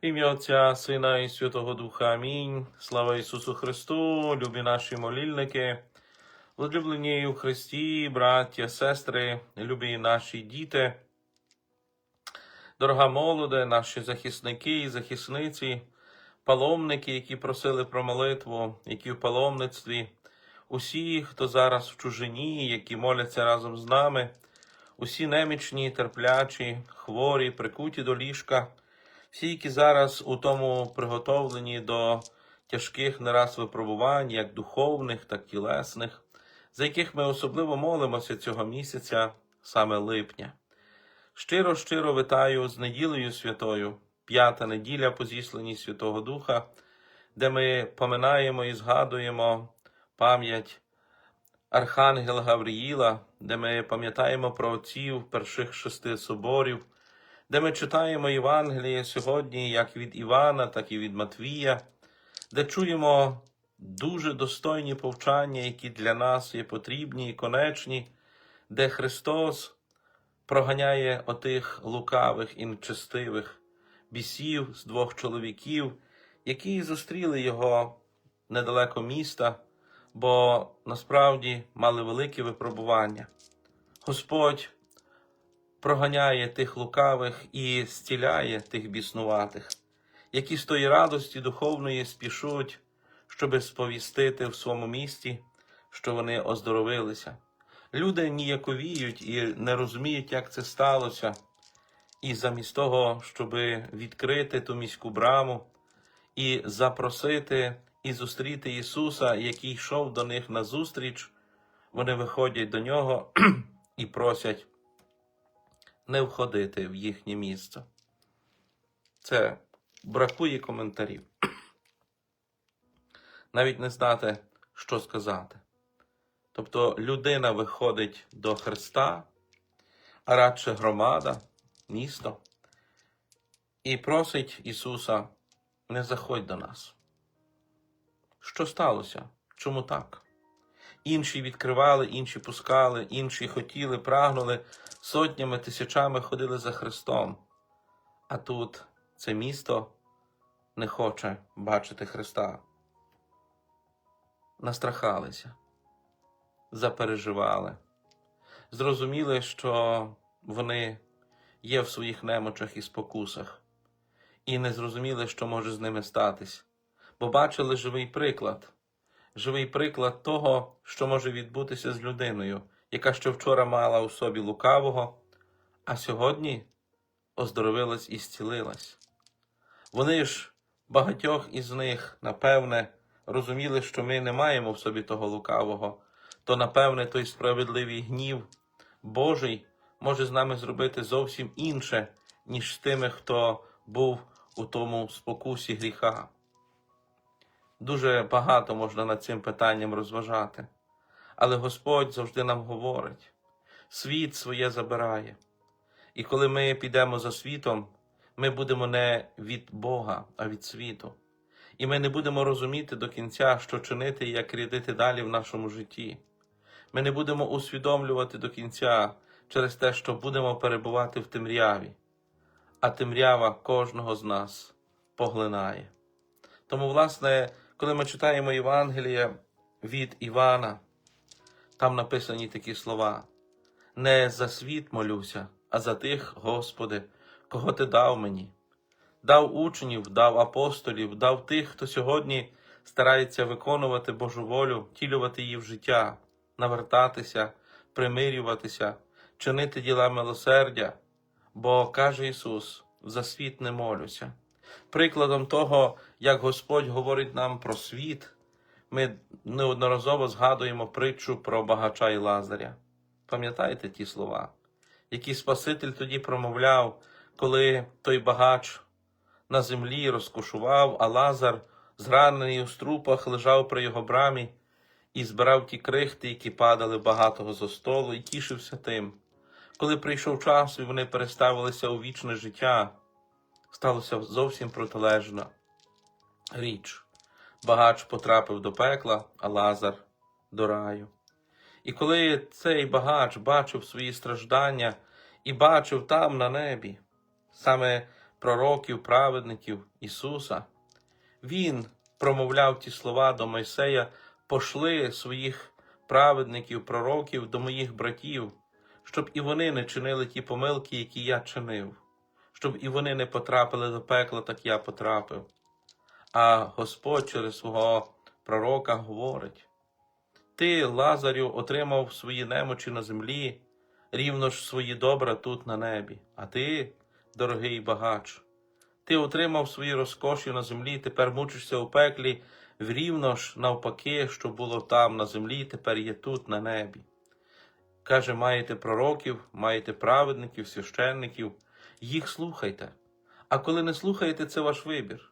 Ім'я Отця, Сина і Святого Духа. Амінь. Слава Ісусу Христу, любі наші молільники, возлюблені у Христі, браття, сестри, любі наші діти, дорога молоде, наші захисники і захисниці, паломники, які просили про молитву, які в паломництві, усі, хто зараз в чужині, які моляться разом з нами, усі немічні, терплячі, хворі, прикуті до ліжка, всі, які зараз у тому приготовлені до тяжких не раз випробувань, як духовних, так і тілесних, за яких ми особливо молимося цього місяця, саме липня. Щиро, щиро вітаю з неділею святою, п'ята неділя по зісланні Святого Духа, де ми поминаємо і згадуємо пам'ять Архангела Гавриїла, де ми пам'ятаємо про отців перших шести соборів, де ми читаємо Євангеліє сьогодні як від Івана, так і від Матвія, де чуємо дуже достойні повчання, які для нас є потрібні і конечні, де Христос проганяє отих лукавих і нечестивих бісів з двох чоловіків, які зустріли його недалеко міста, бо насправді мали велике випробування. Господь проганяє тих лукавих і зціляє тих біснуватих, які з тої радості духовної спішуть, щоби сповістити в своєму місті, що вони оздоровилися. Люди ніяковіють і не розуміють, як це сталося. І замість того, щоб відкрити ту міську браму і запросити і зустріти Ісуса, який йшов до них назустріч, вони виходять до нього і просять не входити в їхнє місце. Це бракує коментарів. Навіть не знати, що сказати. Тобто людина виходить до Христа, а радше громада, місто, і просить Ісуса, не заходь до нас. Що сталося? Чому так? Інші відкривали, інші пускали, інші хотіли, прагнули, сотнями, тисячами ходили за Христом. А тут це місто не хоче бачити Христа. Настрахалися, запереживали, зрозуміли, що вони є в своїх немочах і спокусах, і не зрозуміли, що може з ними статись, бо бачили живий приклад, живий приклад того, що може відбутися з людиною, яка ще вчора мала у собі лукавого, а сьогодні оздоровилась і зцілилась. Вони ж багатьох із них, напевне, розуміли, що ми не маємо в собі того лукавого, то, напевне, той справедливий гнів Божий може з нами зробити зовсім інше, ніж з тими, хто був у тому спокусі гріха. Дуже багато можна над цим питанням розважати, але Господь завжди нам говорить: світ своє забирає. І коли ми підемо за світом, ми будемо не від Бога, а від світу. І ми не будемо розуміти до кінця, що чинити і як рядити далі в нашому житті. Ми не будемо усвідомлювати до кінця через те, що будемо перебувати в темряві, а темрява кожного з нас поглинає. Тому, власне, коли ми читаємо Євангеліє від Івана, там написані такі слова: не за світ молюся, а за тих, Господи, кого Ти дав мені. Дав учнів, дав апостолів, дав тих, хто сьогодні старається виконувати Божу волю, втілювати її в життя, навертатися, примирюватися, чинити діла милосердя. Бо каже Ісус: за світ не молюся. Прикладом того, як Господь говорить нам про світ, ми неодноразово згадуємо притчу про багача і Лазаря. Пам'ятаєте ті слова, які Спаситель тоді промовляв, коли той багач на землі розкошував, а Лазар, зранений у струпах, лежав при його брамі і збирав ті крихти, які падали багатого зо столу, і тішився тим. Коли прийшов час, і вони переставилися у вічне життя, сталося зовсім протилежна річ. Багач потрапив до пекла, а Лазар до раю. І коли цей багач бачив свої страждання і бачив там на небі, саме пророків, праведників Ісуса. Він промовляв ті слова до Мойсея: пошли своїх праведників, пророків до моїх братів, щоб і вони не чинили ті помилки, які я чинив, щоб і вони не потрапили до пекла, так я потрапив. А Господь через свого пророка говорить: Ти, Лазарю, отримав свої немочі на землі, рівно ж свої добра тут на небі. А ти, дорогий багач, ти отримав свої розкоші на землі, тепер мучишся у пеклі, врівно ж навпаки, що було там на землі, тепер є тут на небі. Каже, маєте пророків, маєте праведників, священників, їх слухайте. А коли не слухаєте, це ваш вибір.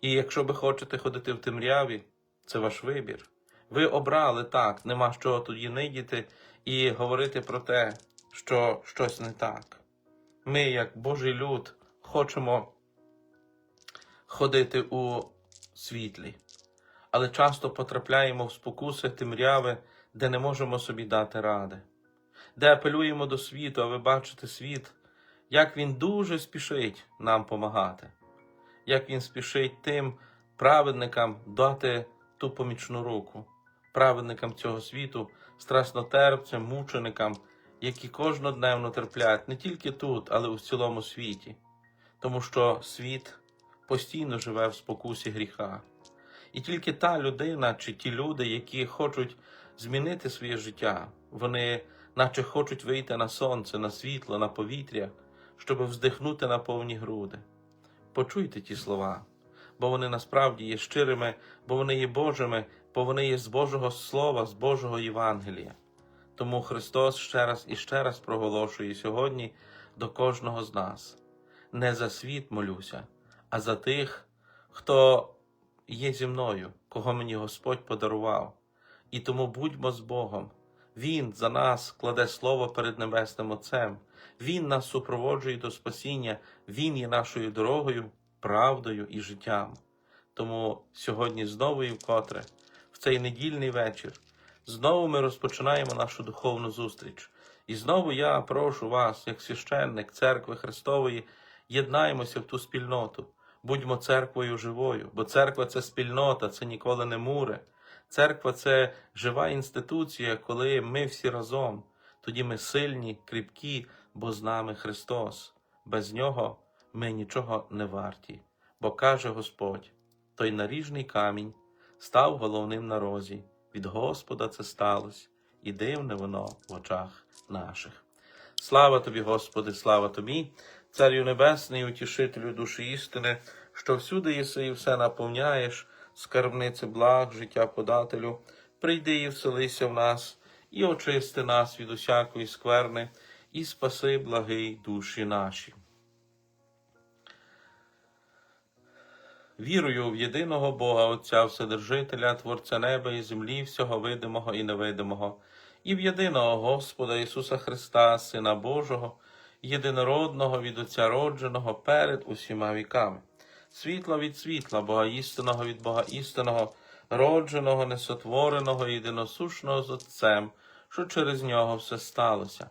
І якщо ви хочете ходити в темряві, це ваш вибір. Ви обрали так, нема чого тоді нидіти і говорити про те, що щось не так. Ми, як Божий люд, хочемо ходити у світлі, але часто потрапляємо в спокуси темряви, де не можемо собі дати ради, де апелюємо до світу, а ви бачите світ, як він дуже спішить нам помагати, як він спішить тим праведникам дати ту помічну руку, праведникам цього світу, страснотерпцям, мученикам, які кожнодневно терплять не тільки тут, але й у цілому світі, тому що світ постійно живе в спокусі гріха. І тільки та людина чи ті люди, які хочуть змінити своє життя, вони наче хочуть вийти на сонце, на світло, на повітря, щоб вздихнути на повні груди. Почуйте ті слова, бо вони насправді є щирими, бо вони є Божими, бо вони є з Божого Слова, з Божого Євангелія. Тому Христос ще раз і ще раз проголошує сьогодні до кожного з нас. Не за світ молюся, а за тих, хто є зі мною, кого мені Господь подарував. І тому будьмо з Богом. Він за нас кладе слово перед Небесним Отцем. Він нас супроводжує до спасіння, Він є нашою дорогою, правдою і життям. Тому сьогодні знову і вкотре, в цей недільний вечір, знову ми розпочинаємо нашу духовну зустріч. І знову я прошу вас, як священник церкви Христової, єднаємося в ту спільноту, будьмо церквою живою, бо церква це спільнота, це ніколи не мури. Церква це жива інституція, коли ми всі разом. Тоді ми сильні, кріпкі, бо з нами Христос. Без нього ми нічого не варті. Бо каже Господь: той наріжний камінь став головним на розі. Від Господа це сталося, і дивне воно в очах наших. Слава тобі, Господи, слава тобі, Царю Небесний, утішителю душі істини, що всюди єси і все наповняєш, скарбниці благ, життя подателю, прийди і вселися в нас, і очисти нас від усякої скверни, і спаси благий душі наші. Вірую в єдиного Бога Отця Вседержителя, Творця неба і землі, всього видимого і невидимого, і в єдиного Господа Ісуса Христа, Сина Божого, єдинородного від Отця родженого перед усіма віками, світла від світла, Бога істинного від Бога істинного, родженого, несотвореного, єдиносушного з Отцем, що через нього все сталося.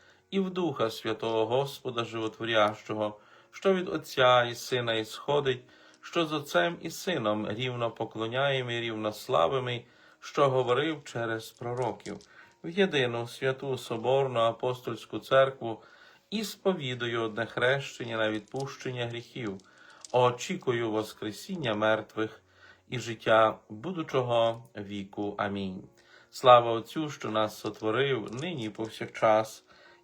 і в Духа Святого Господа Животворящого, що від Отця і Сина ісходить, що з Отцем і Сином рівно поклоняємо і рівно славимо, що говорив через пророків, в єдину святу Соборну апостольську церкву і сповідую одне хрещення на відпущення гріхів, очікую Воскресіння мертвих і життя будучого віку. Амінь. Слава Отцю, що нас сотворив, нині повсякчас,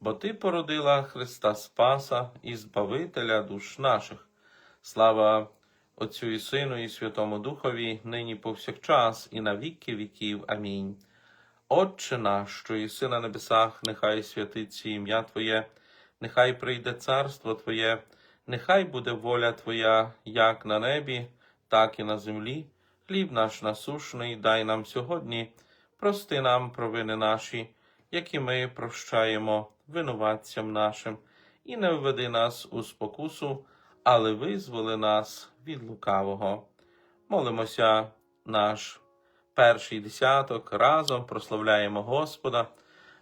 бо Ти породила Христа Спаса і Збавителя душ наших. Слава Отцю і Сину, і Святому Духові, нині повсякчас, і на віки віків. Амінь. Отче наш, що єси на небесах, нехай святиться ім'я Твоє, нехай прийде царство Твоє, нехай буде воля Твоя, як на небі, так і на землі. Хліб наш насушний, дай нам сьогодні, прости нам провини наші, які ми прощаємо винуватцям нашим, і не введи нас у спокусу, але визволи нас від лукавого. Молимося наш перший десяток, разом прославляємо Господа,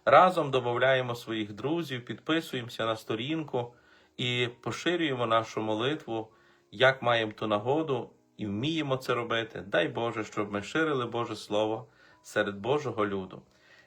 разом додаємо своїх друзів, підписуємося на сторінку і поширюємо нашу молитву, як маємо ту нагоду і вміємо це робити. Дай Боже, щоб ми ширили Боже Слово серед Божого люду.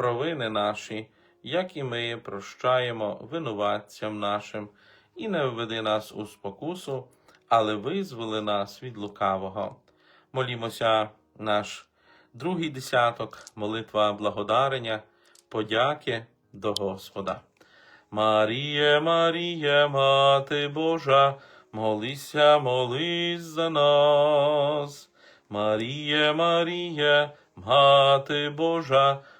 провини наші, як і ми прощаємо винуватцям нашим, і не введи нас у спокусу, але визволи нас від лукавого. Молімося наш другий десяток, молитва благодарення, подяки до Господа. Маріє, Маріє, Мати Божа, молися, молись за нас. Маріє, Маріє, Мати Божа,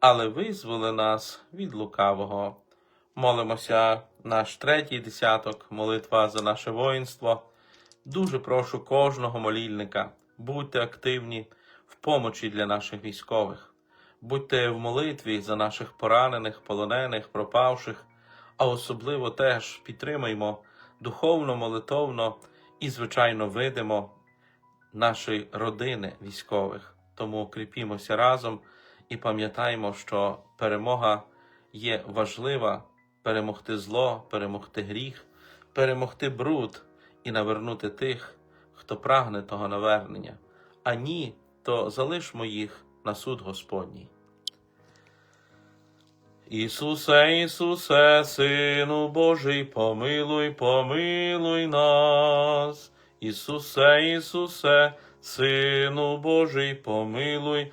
але визволи нас від лукавого. Молимося наш третій десяток, молитва за наше воїнство. Дуже прошу кожного молільника, будьте активні в помочі для наших військових, будьте в молитві за наших поранених, полонених, пропавших, а особливо теж підтримаймо духовно, молитовно і, звичайно, видимо наші родини військових. Тому кріпімося разом і пам'ятаємо, що перемога є важлива перемогти зло, перемогти гріх, перемогти бруд і навернути тих, хто прагне того навернення. А ні, то залишмо їх на суд Господній. Ісусе, Ісусе, Сину Божий, помилуй, помилуй нас. Ісусе, Ісусе, Сину Божий, помилуй,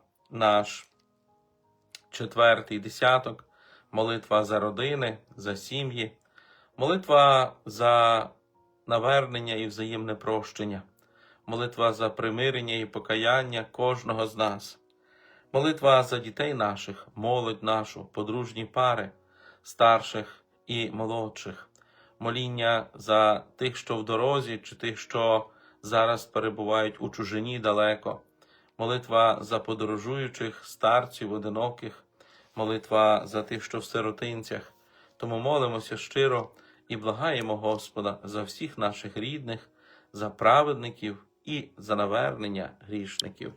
наш четвертий десяток, молитва за родини, за сім'ї, молитва за навернення і взаємне прощення, молитва за примирення і покаяння кожного з нас. Молитва за дітей наших, молодь нашу, подружні пари, старших і молодших, моління за тих, що в дорозі, чи тих, що зараз перебувають у чужині далеко, молитва за подорожуючих, старців, одиноких, молитва за тих, що в сиротинцях. Тому молимося щиро і благаємо Господа за всіх наших рідних, за праведників і за навернення грішників.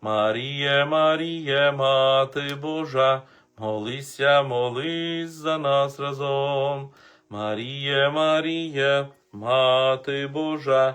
Маріє, Маріє, Мати Божа, молися, молись за нас разом. Маріє, Маріє, Мати Божа,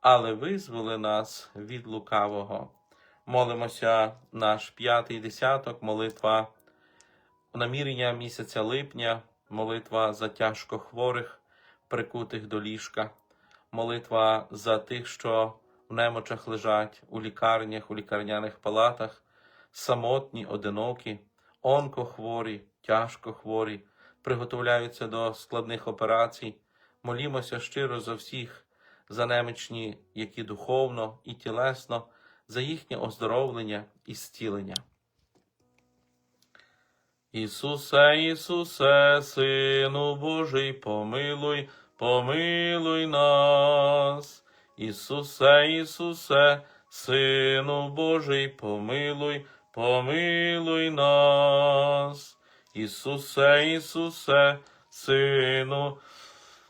але визволи нас від лукавого. Молимося наш п'ятий десяток, молитва намірення місяця липня, молитва за тяжко хворих, прикутих до ліжка, молитва за тих, що в немочах лежать у лікарнях, у лікарняних палатах, самотні, одинокі, онкохворі, тяжко хворі, приготовляються до складних операцій. Молімося щиро за всіх, за немічні, які духовно і тілесно, за їхнє оздоровлення і зцілення. Ісусе, Ісусе, Сину Божий, помилуй, помилуй нас. Ісусе, Ісусе, Сину Божий, помилуй, помилуй нас. Ісусе, Ісусе, Сину Божий,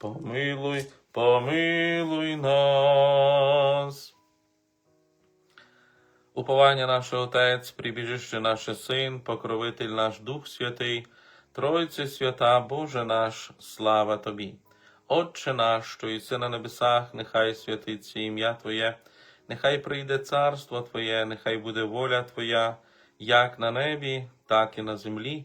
помилуй, помилуй нас. Уповання наше Отець, прибіжище наше Син, покровитель наш Дух Святий, Тройце свята, Боже наш, слава Тобі. Отче наш, що єси на небесах, нехай святиться ім'я Твоє, нехай прийде царство Твоє, нехай буде воля Твоя, як на небі, так і на землі.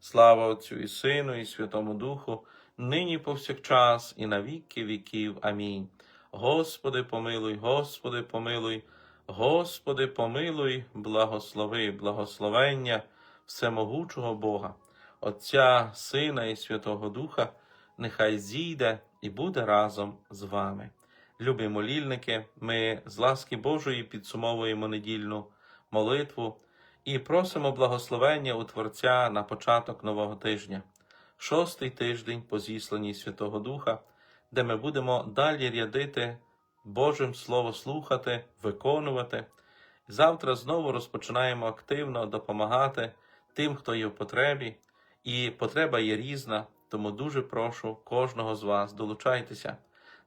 Слава Отцю і Сину, і Святому Духу, нині повсякчас, і на віки віків. Амінь. Господи, помилуй, Господи, помилуй, Господи, помилуй, благослови, благословення всемогучого Бога, Отця, Сина і Святого Духа, нехай зійде і буде разом з вами. любі молільники, ми з ласки Божої підсумовуємо недільну молитву і просимо благословення у Творця на початок нового тижня, шостий тиждень по зісланні Святого Духа, де ми будемо далі рядити Божим Слово слухати, виконувати. Завтра знову розпочинаємо активно допомагати тим, хто є в потребі, і потреба є різна, тому дуже прошу кожного з вас долучайтеся.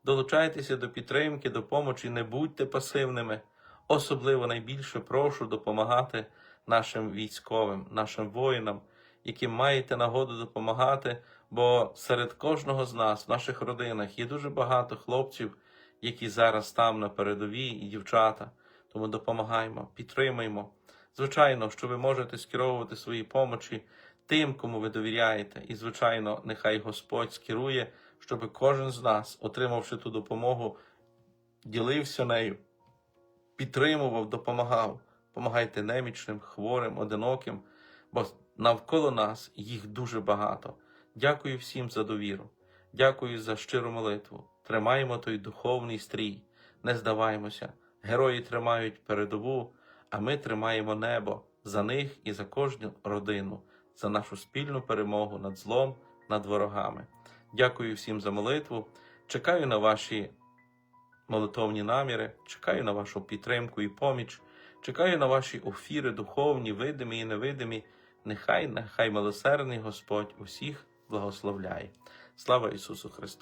Долучайтеся до підтримки, допомоги, не будьте пасивними. Особливо найбільше прошу допомагати нашим військовим, нашим воїнам, яким маєте нагоду допомагати, бо серед кожного з нас, в наших родинах, є дуже багато хлопців, які зараз там на передовій, і дівчата. Тому допомагаємо, підтримуємо. Звичайно, що ви можете скеровувати свої помочі тим, кому ви довіряєте, і, звичайно, нехай Господь скерує, щоб кожен з нас, отримавши ту допомогу, ділився нею, підтримував, допомагав. Помагайте немічним, хворим, одиноким, бо навколо нас їх дуже багато. Дякую всім за довіру. Дякую за щиру молитву. Тримаємо той духовний стрій, не здаваємося. Герої тримають передову, а ми тримаємо небо за них і за кожну родину, за нашу спільну перемогу над злом, над ворогами. Дякую всім за молитву. Чекаю на ваші молитовні наміри, чекаю на вашу підтримку і поміч, чекаю на ваші офіри духовні, видимі і невидимі. Нехай, нехай милосердний Господь усіх благословляє. Слава Ісусу Христу!